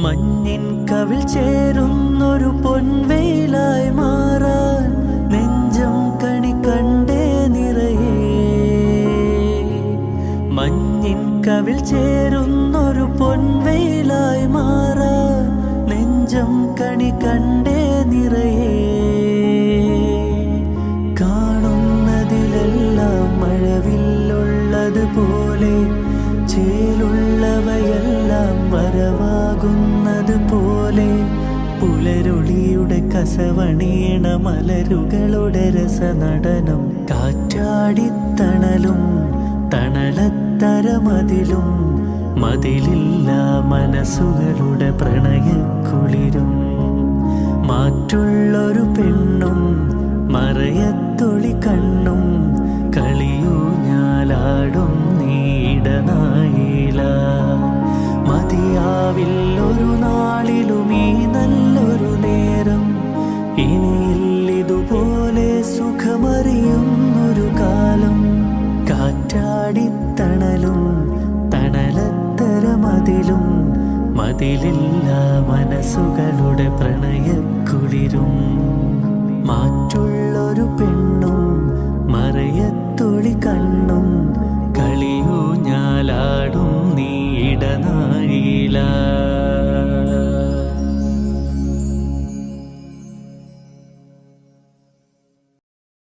മഞ്ഞിൻ കവിൽ ചേരുന്നൊരു പൊൻവേലായി മാറാൻ നെഞ്ചം കണി കണ്ടേ നിറയെ. മഞ്ഞിൻ കവിൽ ചേരുന്നൊരു പൊൻവേലായി മാറാൻ നെഞ്ചം കണി കണ്ടേ നിറയെ. കാണുന്നതിലെല്ലാം മഴവില്ലുള്ളതുപോലെ ചേ പുലരൊളിയുടെ കസവണീണ മലരുകളുടെ രസനടനം. കാറ്റാടിത്തണലും തണലത്തരമതിലും മതിലില്ല മനസ്സുകളുടെ പ്രണയക്കുളിരും കാറ്റാടിത്തണലും തണലത്തരമതിലും മതിലില്ല മനസ്സുകളുടെ പ്രണയ